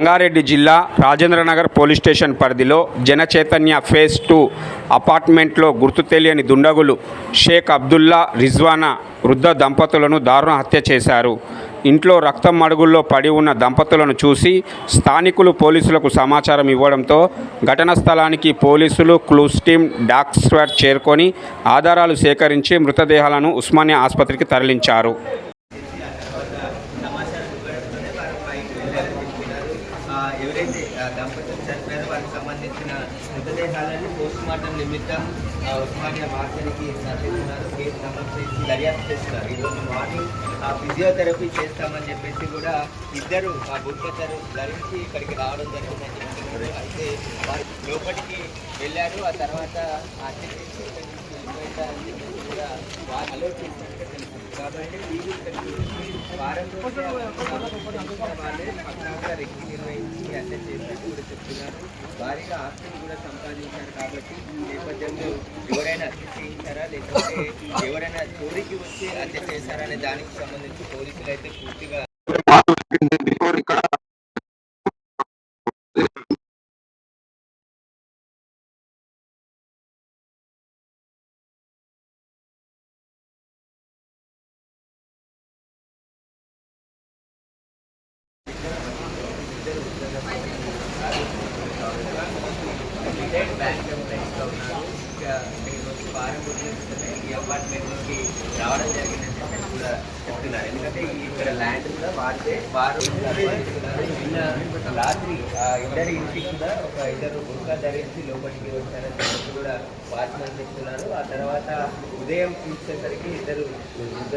రంగారెడ్డి జిల్లా Rajendranagar police station పరిధిలో Janachaitanya phase two అపార్ట్మెంట్లో గుర్తు తెలియని దుండగులు షేక్ అబ్దుల్లా రిజ్వానా వృద్ధ దంపతులను దారుణ హత్య చేశారు. ఇంట్లో రక్తం మడుగుల్లో పడి ఉన్న దంపతులను చూసి స్థానికులు పోలీసులకు సమాచారం ఇవ్వడంతో ఘటనా స్థలానికి పోలీసులు క్లూస్ టీమ్ డాగ్ చేరుకొని ఆధారాలు సేకరించి మృతదేహాలను ఉస్మానియా ఆసుపత్రికి తరలించారు సమాచారం ఇవ్వడంతోనే వారు పైకి వెళ్ళారు చెప్పినారు ఆ, ఎవరైతే ఆ, దంపతులు చనిపోయారో వారికి సంబంధించిన మృతదేహాలను పోస్ట్ మార్టం నిమిత్తం ఆ, ఉస్మానియా మార్చడానికి తరలిస్తున్నారు కేసు నమోదు చేసి దర్యాప్తు చేస్తున్నారు. ఈరోజు మార్నింగ్ ఆ ఫిజియోథెరపీ చేస్తామని చెప్పేసి కూడా ఇద్దరు ఆ బుట్టతరు ధరించి ఇక్కడికి రావడం జరిగిందని చెప్తున్నారు అయితే వారు లోపలికి వెళ్ళారు. ఆ తర్వాత హత్య చేసి ఇక్కడి నుంచి వెళ్ళిపోయారని చెప్పేసి కూడా వారు చేసినట్టు కాబట్టి వారం వాళ్ళే పక్కాగా రెక్కి నిర్వహించి చేసినట్టు కూడా చెప్తున్నారు భారీగా ఆస్తిని కూడా సంపాదించారు కాబట్టి ఈ నేపథ్యంలో ఎవరైనా హత్య చేయించారా లేకపోతే ఎవరైనా చోరీకి వచ్చి హత్య చేశారా? అనే దానికి సంబంధించి పోలీసులు అయితే పూర్తిగా బ్యాంక్ ఎంప్లాయీస్గా ఉన్నారు ఇంకా ఈ అపార్ట్మెంట్లోకి రావడం జరిగిందని కూడా చెప్తున్నారు ఎందుకంటే ఇక్కడ ల్యాండ్ కూడా వారితే వారు నిన్న రాత్రి ఇద్దరి ఇంటికి కూడా ఒక ఇద్దరు బుర్కా ధరించి లోపలికి వచ్చారని కూడా వాచ్మెన్ చెప్తున్నారు ఆ తర్వాత ఉదయం చూసేసరికి ఇద్దరు వృద్ధ